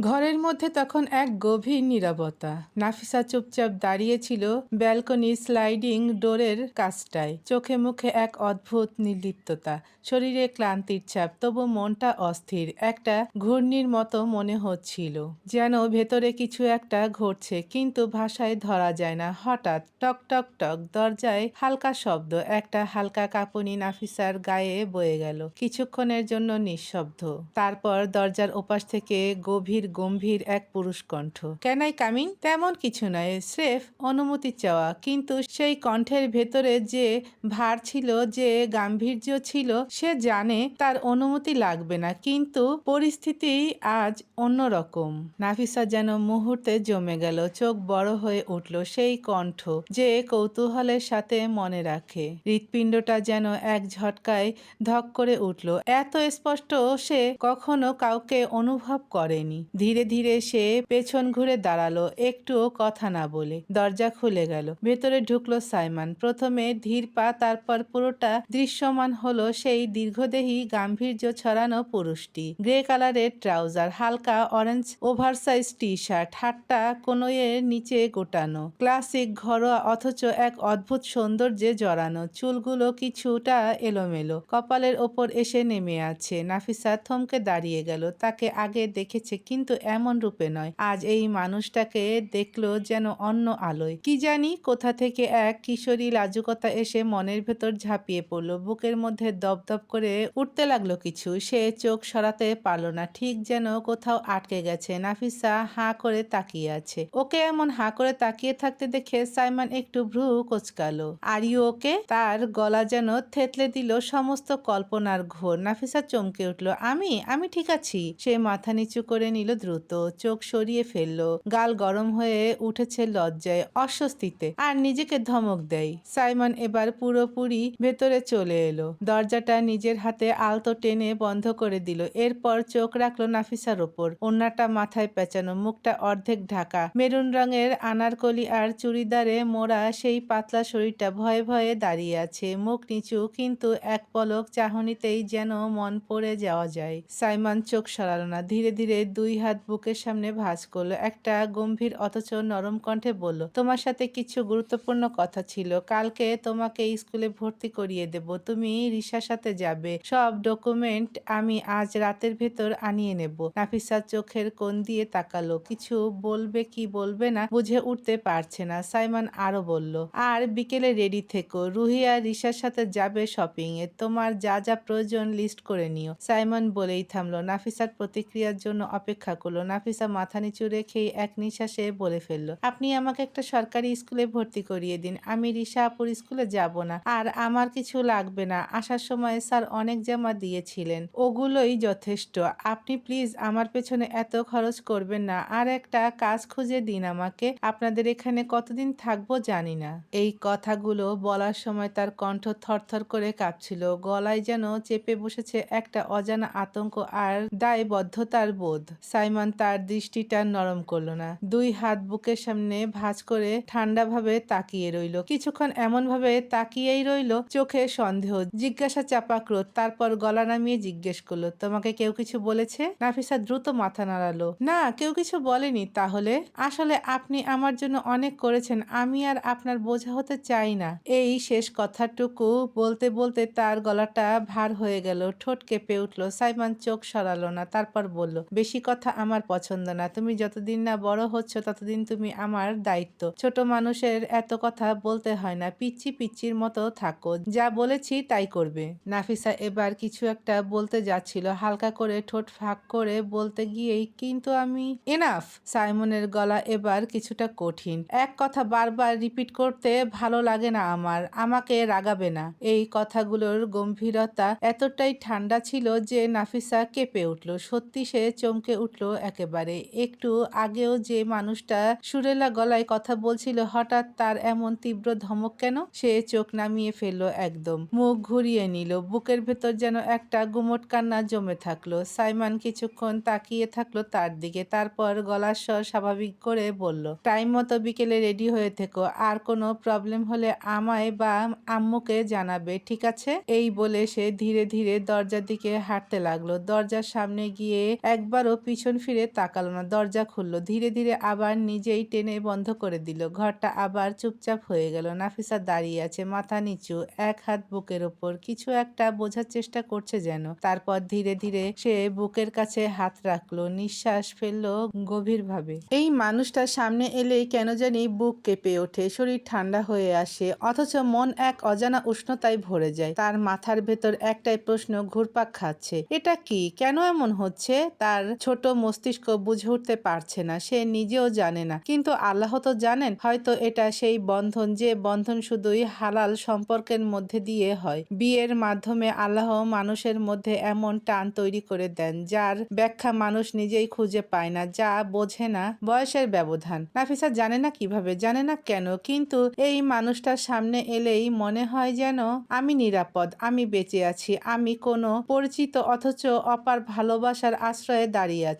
ঘরের মধ্যে তখন এক গভীর নীরবতা। নাফিসা চুপচাপ দাঁড়িয়েছিল ব্যালকনি স্লাইডিং ডোরের কাজটায় চোখে মুখে এক অদ্ভুত নির্লিপ্ততা। শরীরে ক্লান্তির ছাপ, তবু মনটা অস্থির। একটা ঘূর্ণির মতো মনে হচ্ছিল, যেন ভেতরে কিছু একটা ঘটছে, কিন্তু ভাষায় ধরা যায় না। হঠাৎ টক টক টক দরজায় হালকা শব্দ, একটা হালকা কাঁপুনি নাফিসার গায়ে বয়ে গেল। কিছুক্ষণের জন্য নিঃশব্দ। তারপর দরজার ওপাশ থেকে গভীর গম্ভীর এক পুরুষ কণ্ঠ। Can I coming? তেমন কিছু নয়, স্রেফ অনুমতি চাওয়া। কিন্তু সেই কণ্ঠের ভেতরে যে ভার ছিল, যে গাম্ভীর্য ছিল, সে জানে তার অনুমতি লাগবে না। কিন্তু পরিস্থিতি আজ অন্যরকম। নাফিসা যেন মুহূর্তে জমে গেল, চোখ বড় হয়ে উঠল সেই কণ্ঠ যে কৌতূহলের সাথে মনে রাখে। হৃৎপিণ্ডটা যেন এক ঝটকায় ধক করে উঠল। এত স্পষ্ট সে কখনো কাউকে অনুভব করেনি। ধীরে ধীরে সে পেছন ঘুরে দাঁড়াল, একটুও কথা না বলে। দরজা খুলে গেল। ভেতরে ঢুকলো সাইমান। প্রথমে ধীর পা, তারপর পুরোটা দৃশ্যমান হলো সেই দীর্ঘদেহী গাম্ভীর্য ছড়ানো পুরুষটি। গ্রে কালারের ট্রাউজার, হালকা অরেঞ্জ ওভারসাইজ টি শার্ট হাটটা কোনোয়ের নিচে গোটানো। ক্লাসিক ঘরোয়া অথচ এক অদ্ভুত সৌন্দর্যে জড়ানো। চুলগুলো কিছুটা এলোমেলো। কপালের ওপর এসে নেমে আছে। নাফিসা থমকে দাঁড়িয়ে গেল। তাকে আগে দেখেছে কিন্তু এমন রূপে নয়। আজ এই মানুষটাকে দেখল যেন অন্য আলোয়। কি জানি কোথা থেকে এক কিশোরী লাজুকতা এসে মনের ভেতর ঝাঁপিয়ে পড়ল। বুকের মধ্যে দপদপ করে উঠতে লাগল কিছু। সে চোখ সরাতে পারল না। ঠিক যেন কোথাও আটকে গেছে। নাফিসা হাঁ করে তাকিয়ে আছে। ওকে এমন হাঁ করে তাকিয়ে থাকতে দেখে সাইমান একটু ভ্রু কোচকালো। Are you okay? তার গলা যেন থেতলে দিল সমস্ত কল্পনার ঘোর। নাফিসা চমকে উঠল, আমি? আমি ঠিক আছি। সে মাথা নিচু করে নিল। দ্রুত, চোখ সরিয়ে ফেলল, গাল গরম হয়ে উঠেছে লজ্জায়, অস্বস্তিতে, আর নিজেকে ধমক দেয়। সাইমন এবার পুরোপুরি ভেতরে চলে এলো। দরজাটা নিজের হাতে আলতো টেনে বন্ধ করে দিল। এরপর চোখ রাখল নাফিসার ওপর। অন্যটা মাথায় পেঁচানো, মুখটা অর্ধেক ঢাকা। মেরুন রঙের আনারকলি আর চুড়িদারে মোড়া সেই পাতলা শরীরটা ভয়ে ভয়ে দাঁড়িয়ে আছে। মুখ নিচু, কিন্তু এক পলক চাহনিতেই যেন মন পড়ে যাওয়া যায়। সাইমন চোখ সরালো না। ধীরে ধীরে দুই হাত বুকের সামনে ভাঁজ করল। একটা গম্ভীর অথচ নরম কণ্ঠে বলল, তোমার সাথে কিছু গুরুত্বপূর্ণ কথা ছিল। কালকে তোমাকে স্কুলে ভর্তি করিয়ে দেব। তুমি রিসার সাথে যাবে। সব ডকুমেন্ট আমি আজ রাতের ভেতর আনিয়ে নেব। নাফিসা চোখের কোন দিয়ে তাকালো। কিছু বলবে কি বলবে না বুঝে উঠতে পারছে না। সাইমন আরও বলল, আর বিকেলে রেডি থেকো। রুহি আর রিসার সাথে যাবে শপিং এ তোমার যা যা প্রয়োজন লিস্ট করে নিও। সাইমন বলেই থামলো। নাফিসার প্রতিক্রিয়ার জন্য অপেক্ষা করল। নাফিসা মাথা নিচু রেখেই এক নিঃশ্বাসে বলে ফেলল, আপনি আমাকে একটা সরকারি স্কুলে ভর্তি করিয়ে দিন। আমি রিসা আপুর স্কুলে যাব না। আর আমার কিছু লাগবে না। আসার সময় স্যার অনেক জামা দিয়েছিলেন। ওগুলোই যথেষ্ট। আপনি প্লিজ আমার পেছনে এত খরচ করবেন না। আর একটা কাজ খুঁজে দিন আমাকে। আপনাদের এখানে কতদিন থাকব জানি না। এই কথাগুলো বলার সময় তার কণ্ঠ থরথর করে কাঁপছিল। গলায় যেন চেপে বসেছে একটা অজানা আতঙ্ক আর দায়বদ্ধতার বোধ। সাইমন তার দৃষ্টিটা নরম করল না। দুই হাত বুকের সামনে ভাঁজ করে ঠান্ডাভাবে তাকিয়ে রইল। কিছুক্ষণ এমন ভাবে তাকিয়েই রইল চোখে সন্দেহ, জিজ্ঞাসা চাপা ক্রোধ। তারপর গলা নামিয়ে জিজ্ঞেস করল, তোমাকে কেউ কিছু বলেছে? নাফিসা দ্রুত মাথা নাড়ালো, না, কেউ কিছু বলেনি তাহলে? আসলে আপনি আমার জন্য অনেক করেছেন, আমি আর আপনার বোঝা হতে চাই না। এই শেষ কথাটুকু বলতে বলতে তার গলাটা ভার হয়ে গেল, ঠোঁট কেঁপে উঠল। সাইমান চোখ সরালো না, তারপর বলল, বেশি কথা আমার পছন্দ না। তুমি যতদিন না বড় হচ্ছ, ততদিন তুমি আমার দায়িত্ব। ছোট মানুষের এত কথা বলতে হয় না। পিচ্ছি পিচ্ছির মতো থাকো। যা বলেছি তাই করবে। নাফিসা এবার কিছু একটা বলতে যাচ্ছিল। হালকা করে ঠোঁট ফাঁক করে বলতে গিয়েই কিন্তু আমি, এনাফ! সাইমনের গলা এবার কিছুটা কঠিন। এক কথা বারবার রিপিট করতে ভালো লাগে না আমার। আমাকে রাগাবে না। এই কথাগুলোর গম্ভীরতা এতটাই ঠান্ডা ছিল যে নাফিসা কেঁপে উঠল। সত্যি সে চমকে উঠল। একেবারে। একটু আগেও যে মানুষটা সুরেলা গলায় কথা বলছিল, হঠাৎ তার এমন তীব্র ধমক কেন? সে চোখ নামিয়ে ফেলল একদম। মুখ ঘুরিয়ে নিল। বুকের ভেতর যেন একটা গুমট কান্না জমে থাকল। সাইমান কিছুক্ষণ তাকিয়ে থাকল তার দিকে, তারপর গলার স্বর স্বাভাবিক করে বলল, টাইম মতো বিকেলে রেডি হয়ে থেকো। আর কোনো প্রবলেম হলে আমায় বা আম্মুকে জানাবে, ঠিক আছে? এই বলে সে ধীরে ধীরে দরজার দিকে হাঁটতে লাগল। দরজার সামনে গিয়ে একবারও পিছন পিছন ফিরে তাকালো না, দরজা খুললো, ধীরে ধীরে আবার নিজেই টেনে বন্ধ করে দিল। ঘরটা আবার চুপচাপ হয়ে গেল, নাফিসা দাঁড়িয়ে আছে মাথা নিচু, এক হাত বুকের ওপর, কিছু একটা বোঝার চেষ্টা করছে যেন। তারপর ধীরে ধীরে সে বুকের কাছে হাত রাখল, নিঃশ্বাস ফেলল গভীরভাবে। এই মানুষটার সামনে এলেই কেন জানি বুক কেঁপে ওঠে, শরীর ঠান্ডা হয়ে আসে, অথচ মন এক অজানা উষ্ণতায় ভরে যায়। তার মাথার ভেতর একটাই প্রশ্ন, ঘুরপাক খাচ্ছে। এটা কি? কেন এমন হচ্ছে? তার ছোট মস্তিষ্ক বুঝে উঠতে পারছে না, সে নিজেও জানে না। কিন্তু আল্লাহ তো জানেন, হয়তো এটা সেই বন্ধন যে বন্ধন শুধুই হালাল সম্পর্কের মধ্যে দিয়ে হয়। বিয়ের মাধ্যমে আল্লাহ মানুষের মধ্যে এমন টান তৈরি করে দেন, যার ব্যাখ্যা মানুষ নিজেই খুঁজে পায় না, যা বোঝে না বয়সের ব্যবধান। নাফিসা জানে না কীভাবে, জানে না কেন, কিন্তু এই মানুষটার সামনে এলেই মনে হয় যেন, আমি নিরাপদ, আমি বেঁচে আছি, আমি কোনো পরিচিত অথচ অপার ভালোবাসার আশ্রয়ে দাঁড়িয়ে আছি।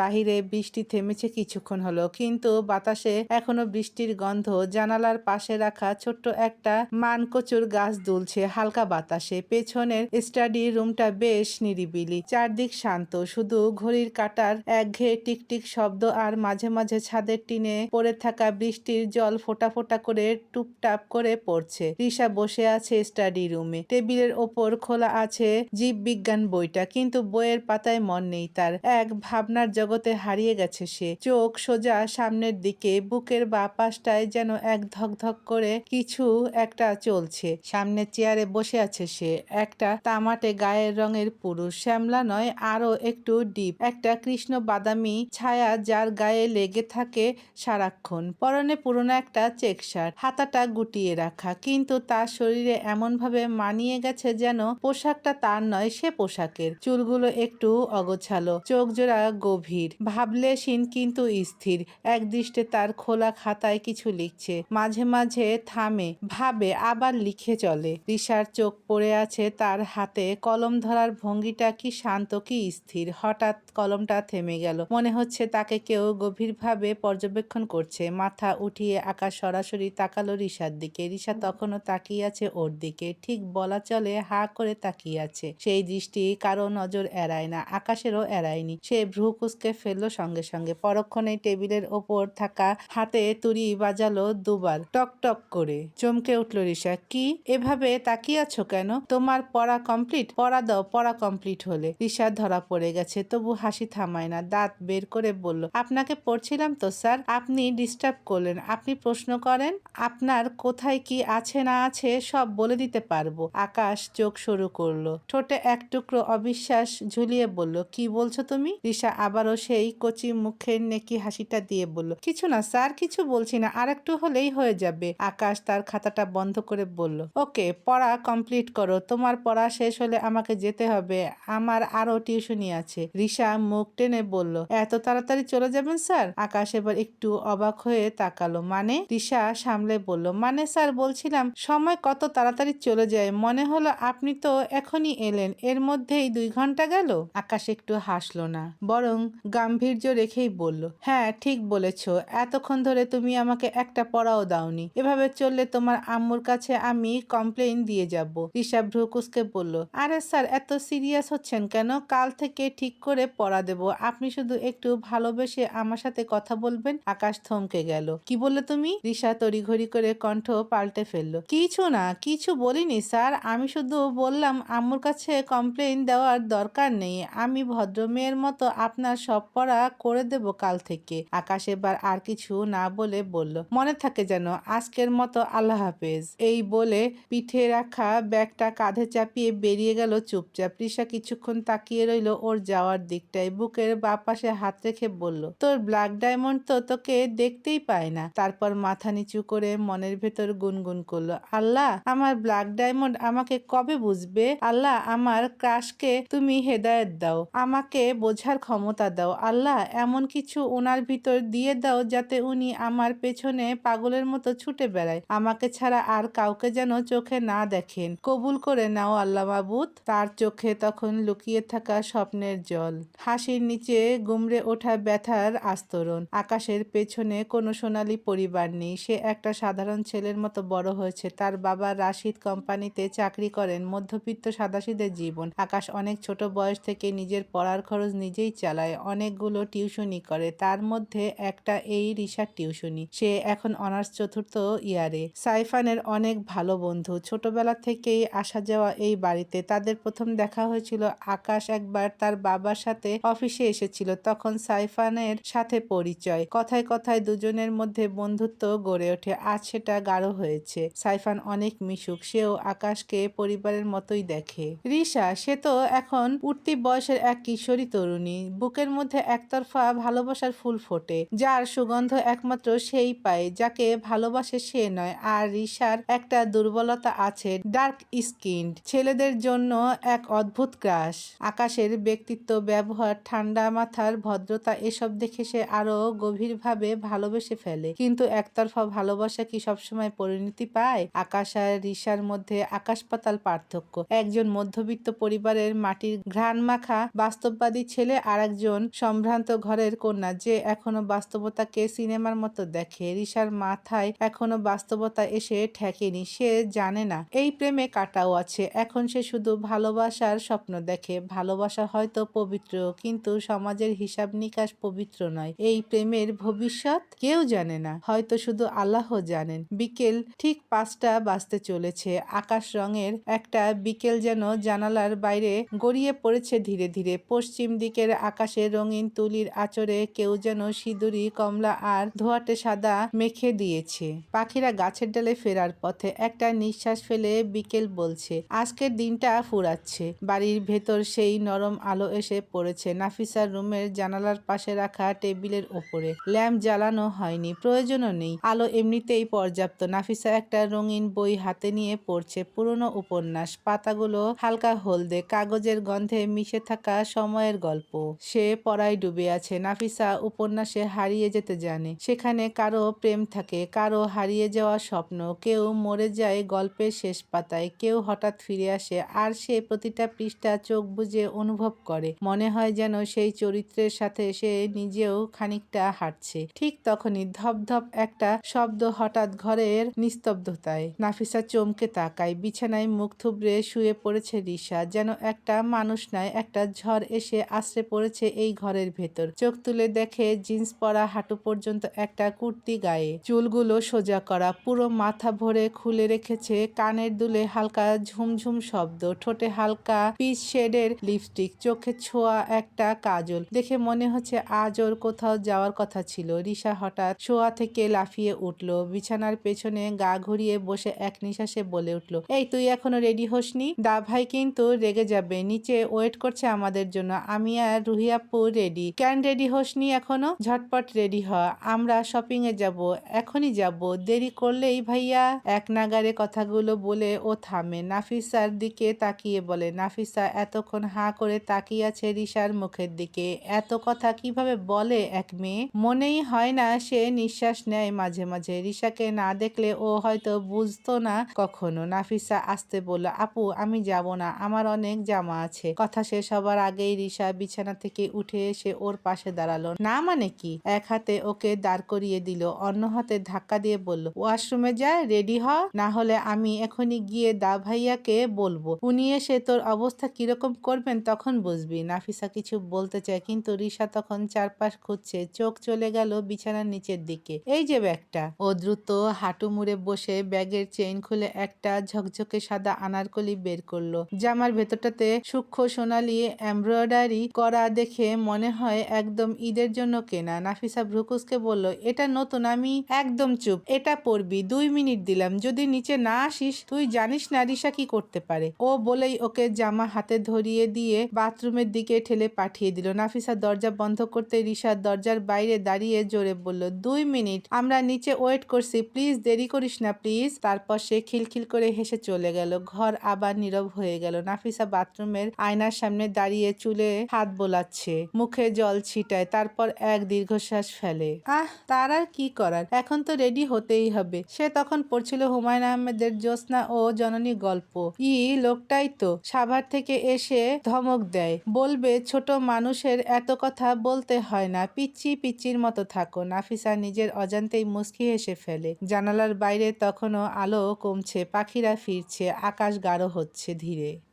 বাহিরে বৃষ্টি থেমেছে কিছুক্ষণ হলো, কিন্তু বাতাসে এখনও বৃষ্টির গন্ধ। জানালার পাশে রাখা ছোট্ট একটা মানকচুর গাছ দুলছে হালকা বাতাসে। পেছনের স্টাডি রুমটা বেশ নিরিবিলি, চারদিক শান্ত। শুধু ঘড়ির কাটার একঘেয়ে টিকটিক শব্দ আর মাঝে মাঝে ছাদের টিনে পড়ে থাকা বৃষ্টির জল ফোটা ফোটা করে টুপটাপ করে পড়ছে। রিসা বসে আছে স্টাডি রুমে। টেবিলের ওপর খোলা আছে জীব বিজ্ঞান বইটা, কিন্তু বইয়ের পাতায় মন নেই তার। এক ভাবনার জগতে হারিয়ে গেছে সে। চোখ সোজা সামনের দিকে, বুকের বা পাশটায় যেন এক ধকধক করে কিছু একটা চলছে। সামনে চেয়ারে বসে আছে সে। একটা তামাটে গায়ের রঙের পুরুষ। শ্যামলা নয় আরও একটু ডিপ। একটা কৃষ্ণ বাদামি ছায়া যার গায়ে লেগে থাকে সারাক্ষণ। পরনে পুরনো একটা চেক শার্ট। হাতাটা গুটিয়ে রাখা। কিন্তু তার শরীরে এমনভাবে মানিয়ে গেছে যেন পোশাকটা তার নয়, সে পোশাকের। চুলগুলো একটু অগোছালো। চোখ জোড়া গভীর। ভাবলে সিন কিন্তু স্থির। এক দৃষ্টে তার খোলা খাতায় কিছু লিখছে। মাঝে মাঝে থামে, ভাবে, আবার লিখে চলে। রিসার চোখ পড়ে আছে তার হাতে। কলম ধরার ভঙ্গিটা কি শান্ত কি স্থির? হঠাৎ কলমটা থেমে গেল। মনে হচ্ছে তাকে কেউ গভীরভাবে পর্যবেক্ষণ করছে। মাথা উঠিয়ে আকাশ সরাসরি তাকালো রিসার দিকে। রিসা তখনও তাকিয়ে আছে ওর দিকে। ঠিক বলা চলে, হা করে তাকিয়ে আছে। সেই দৃষ্টি কারও নজর এড়ায় না, আকাশেরও এড়ায়নি। সে ভ্রু কুসকে ফেলল সঙ্গে সঙ্গে। পরক্ষণে টেবিলের ওপর থাকা হাতে তুড়ি বাজালো দুবার, টক টক করে। চমকে উঠল রিসা কি? এভাবে তাকিয়ে আছো কেন? তোমার পড়া কমপ্লিট? পড়া দাও, পড়া কমপ্লিট হলে। রিসা ধরা পড়ে গেছে, তবু হাসি থামায় না, দাঁত বের করে বলল, আপনাকে পড়ছিলাম তো, স্যার। আপনি ডিস্টার্ব করলেন। আপনি প্রশ্ন করেন, আপনার কোথায় কি আছে না আছে সব বলে দিতে পারব। আকাশ চোখ শুরু করল, ঠোঁটে এক টুকরো অবিশ্বাস ঝুলিয়ে বলল, কি বলছো তুমি? রিসা আবারও সেই কচি মুখের নেকি হাসিটা দিয়ে বলল, কিছু না স্যার, কিছু বলছি না আর একটু হলেই হয়ে যাবে। আকাশ তার খাতাটা বন্ধ করে বলল, ওকে, পড়া কমপ্লিট করো, তোমার পড়া শেষ হলে আমাকে যেতে হবে, আমার আরও টিউশনি আছে। রিসা মুখ টেনে বলল, এত তাড়াতাড়ি চলে যাবেন স্যার? আকাশ এবার একটু অবাক হয়ে তাকালো মানে? রিসা সামলে বলল মানে স্যার, বলছিলাম সময় কত তাড়াতাড়ি চলে যায়, মনে হলো আপনি তো এখনই এলেন, এর মধ্যেই দুই ঘণ্টা গেল? আকাশ একটু হাসলো না বরং গাম্ভীর্য রেখেই বলল হ্যাঁ ঠিক বলেছ। এতক্ষণ ধরে তুমি আমাকে একটা পড়াও দাওনি। এভাবে চললে তোমার আম্মুর কাছে আমি কমপ্লেন দিয়ে যাব। ঋষা ভ্রুকুসকে বলল, আরে স্যার, এত সিরিয়াস হচ্ছেন কেন? কাল থেকে ঠিক করে পড়া দেব। আপনি শুধু একটু ভালোবেসে আমার সাথে কথা বলবেন। আকাশ থমকে গেল। কি বললে তুমি? ঋষা তড়িঘড়ি করে কণ্ঠ পাল্টে ফেলল, কিছু না, কিছু বলিনি স্যার। আমি শুধু বললাম, আম্মুর কাছে কমপ্লেন দেওয়ার দরকার নেই। আমি ভদ্র মেয়ের মতো আপনার সব পড়া করে দেব কাল থেকে। আকাশ এবার আর কিছু না বলে বলল, মনে থাকে যেন আজকের মতো আল্লাহ হাফেজ। এই বলে পিঠে রাখা ব্যাগটা কাঁধে চাপিয়ে বেরিয়ে গেল চুপচাপ। রিসা কিছুক্ষণ তাকিয়ে রইল ওর যাওয়ার দিকটায়। বুকের বাঁ পাশে হাত রেখে বলল, তোর ব্ল্যাক ডায়মন্ড তো তোকে দেখতেই পায় না। তারপর মাথা নিচু করে মনের ভেতর গুনগুন করল, আল্লাহ, আমার ব্ল্যাক ডায়মন্ড আমাকে কবে বুঝবে? আল্লাহ, আমার ক্রাশকে তুমি হেদায়েত দাও। আমাকে বোঝার ক্ষমতা দাও। আল্লাহ, এমন কিছু ওনার ভিতর দিয়ে দাও যাতে উনি আমার পেছনে পাগলের মতো ছুটে বেড়ায়। আমাকে ছাড়া আর কাউকে যেন চোখে না দেখেন। কবুল করে নাও আল্লাহ মাবুদ। তার চোখে তখন লুকিয়ে থাকা স্বপ্নের জল। হাসির নিচে গুমড়ে ওঠা ব্যথার আস্তরণ। আকাশের পেছনে কোনো সোনালী পরিবার নেই। সে একটা সাধারণ ছেলের মতো বড় হয়েছে। তার বাবা রাশিদ কোম্পানিতে চাকরি করেন। মধ্যবিত্ত সাদাসিদের জীবন। আকাশ অনেক ছোট বয়স থেকে নিজের পড়ার খরচ নিজেই চালায়, অনেকগুলো টিউশনি করে। তার মধ্যে একটা এই রিসার টিউশনি সে এখন অনার্স চতুর্থ ইয়ারে। সাইফানের অনেক ভালো বন্ধু। ছোটবেলা থেকেই আসা যাওয়া এই বাড়িতে। তাদের প্রথম দেখা হয়েছিল আকাশ একবার তার বাবার সাথে অফিসে এসেছিল। তখন সাইফানের সাথে পরিচয়। কথায় কথায় দুজনের মধ্যে বন্ধুত্ব গড়ে ওঠে। আজ সেটা গাঢ় হয়েছে। সাইফান অনেক মিশুক। সেও আকাশকে পরিবারের মতোই দেখে। রিসা সে তো এখন উঠতি বয়সের এক কিশোরী তরুণী। বুকের মধ্যে একতরফা ভালোবাসার ফুল ফোটে, যার সুগন্ধ একমাত্র সেই পায়, যাকে ভালোবাসে সে নয়। আর রিসার একটা দুর্বলতা আছে, ডার্ক স্কিন ছেলেদের জন্য এক অদ্ভুত ক্রাশ। আকাশের ব্যক্তিত্ব, ব্যবহার, ঠান্ডা মাথার ভদ্রতা, এসব দেখে সে আরও গভীরভাবে ভালোবেসে ফেলে। কিন্তু একতরফা ভালোবাসা কি সবসময় পরিণতি পায়? আকাশ আর রিসার মধ্যে আকাশ পাতাল পার্থক্য। একজন মধ্যবিত্ত পরিবারের মাটির ঘ্রাণ মাখা বাস্তববাদী ছেলে আর একজন সম্ভ্রান্ত ঘরের কন্যা যে এখনও বাস্তবতাকে সিনেমার মতো দেখে। রিসার মাথায় এখনও বাস্তবতা এসে ঠেকেনি, সে জানে না। এই প্রেমে কাটাও আছে। এখন সে শুধু ভালোবাসার স্বপ্ন দেখে। ভালোবাসা হয়তো পবিত্র, কিন্তু সমাজের হিসাব নিকাশ পবিত্র নয়। এই প্রেমের ভবিষ্যৎ কেউ জানে না। হয়তো শুধু আল্লাহ জানেন। বিকেল ঠিক পাঁচটা বাজতে চলেছে। আকাশ রঙের একটা বিকেল যেন জানালার বাইরে গড়িয়ে পড়েছে ধীরে ধীরে। পশ্চিম দিকের আকাশে রঙিন তুলির আচরে কেউ যেন সিঁদুরি, কমলা আর ধোয়াটে সাদা মেখে দিয়েছে। পাখিরা গাছের ডালে ফেরার পথে একটা নিঃশ্বাস ফেলে বিকেল বলছে, আজকের দিনটা ফুরাচ্ছে। বাড়ির ভেতর সেই নরম আলো এসে পড়েছে নাফিসার রুমের জানালার পাশে রাখা টেবিলের ওপরে। ল্যাম্প জ্বালানো হয়নি, প্রয়োজনও নেই। আলো এমনিতেই পর্যাপ্ত। নাফিসা একটা রঙিন বই হাতে নিয়ে পড়ছে পুরনো উপন্যাস। পাতাগুলো হালকা হলদে, কাগজের গন্ধে মিশে থাকা সময়ের গল্প। সে পড়ায় ডুবে আছে। নাফিসা উপন্যাসে হারিয়ে যেতে জানে। সেখানে কারও প্রেম থাকে, কারও হারিয়ে যাওয়া স্বপ্ন। কেউ মরে যায় গল্পের শেষ পাতায়, কেউ হঠাৎ ফিরে আসে আর সে প্রতিটা পৃষ্ঠা চোখ বুজে অনুভব করে। মনে হয় যেন সেই চরিত্রের সাথে সে নিজেও খানিকটা হাঁটছে। ঠিক তখনই ধপধপ একটা শব্দ হঠাৎ ঘরের নিস্তব্ধতায়। নাফিসা চমকে তাকায়, বিছানায় মুখ থুবড়ে শুয়ে পড়েছে রিসা যেন একটা মানুষ নয়, একটা ঝড় এসে আশ্রে পড়েছে এই ঘরের ভেতর। চোখ তুলে দেখে জিন্স পরা হাঁটু পর্যন্ত একটা কুর্তি গায়ে। চুলগুলো সোজা করা, পুরো মাথা ভরে খুলে রেখেছে কানের দুলে হালকা ঝুমঝুম শব্দ, ঠোঁটে হালকা পিচ শেডের লিপস্টিক, চোখে ছোঁয়া একটা কাজল। দেখে মনে হচ্ছে আজ ওর কোথাও যাওয়ার কথা ছিল। রিসা হঠাৎ শোয়া থেকে লাফিয়ে উঠল, বিছানার পেছনে গা ঘুরিয়ে বসে এক নিঃশ্বাসে বলে উঠল, এই, তুই এখনও রেডি হসনি? দা ভাই কিন্তু রেগে যাবে, নিচে ওয়েট করছে আমাদের জন্য। আমি আর রুহিয়াপু রেডি ক্যান রেডি হসনি এখনও? ঝটপট রেডি হ। আমরা শপিং এ যাব, এখনই যাব। দেরি করলেই ভাইয়া এক নাগারে কথাগুলো বলে ও থামে। নাফিসার দিকে তাকিয়ে বলে, নাফিসা, এতক্ষণ হাঁ করে তাকিয়ে আছে রিসার মুখের দিকে। এত কথা কীভাবে বলে এক মেয়ে? মনেই হয় না, সে নিঃশ্বাস নেয় মাঝে মাঝে। রিসাকে না দেখলে ও হয়তো বুঝতো না কখনো। নাফিসা আসতে বলল, আপু, আমি যাব না। আমার অনেক জামা আছে। কথা শেষ হবার আগেই রিসা বিছানা থেকে উঠে এসে ওর পাশে দাঁড়াল। না মানে কি? এক হাতে ওকে দাঁড় করিয়ে দিল, অন্য হাতে ধাক্কা দিয়ে বলল, ওয়াশরুমে যায় রেডি হ, না হলে আমি এখনই গিয়ে দা ভাইয়াকে বলব। উনি এসে তোর অবস্থা কীরকম করবেন তখন বুঝবি। নাফিসা কিছু বলতে চায়, কিন্তু রিসা তখন চারপাশ খুঁজছে, চোখ চলে গেল বিছানার নিচের দিকে। এই যে ব্যাগটা? ও দ্রুত হাঁটু মুড়ে বসে ব্যাগের চেইন খুলে একটা ঝকঝকে সাদা আনারকলি বের করল। জামার ভেতরটাতে সূক্ষ্ম সোনালি এমব্রয়ডারি করা দেখে মনে হয় একদম ঈদের জন্য কেনা। নাফিসা ভ্রুকুসকে বলল, এটা নতুন, আমি একদম চুপ। এটা পরবি, দুই মিনিট দিলাম। যদি নিচে না আসিস, তুই জানিস না রিসা কি করতে পারে। ও বলেই ওকে জামা হাতে ধরিয়ে দিয়ে বাথরুমের দিকে ঠেলে পাঠিয়ে দিল। নাফিসা দরজা বন্ধ করতে রিসা দরজার বাইরে দাঁড়িয়ে জোরে বলল, দুই মিনিট, আমরা নিচে ওয়েট করছি। প্লিজ, দেরি করিস না, প্লিজ। তারপর সে খিলখিল করে হেসে চলে গেল। ঘর আবার নীরব হয়ে গেল। নাফিসা বাথরুমের আয়নার সামনে দাঁড়িয়ে চুলে হাত বোলাচ্ছে মুখে জল ছিটায়, তারপর এক দীর্ঘশ্বাস ফেলে। আহ, তার আর কি করার? এখন তো রেডি হতেই হবে। সে তখন পড়ছিল হুমায়ুন আহমেদের জ্যোৎস্না ও জননী গল্প। ই, লোকটাই তো। সাভার থেকে এসে ধমক দেয়। বলবে, ছোট মানুষের এত কথা বলতে হয় না পিচ্ছি পিচ্চির মতো থাকো। নাফিসা নিজের অজান্তেই মুস্কি হেসে ফেলে। জানালার বাইরে তখনও আলো কমছে, পাখিরা ফিরছে, আকাশ গাঢ় হচ্ছে ধীরে।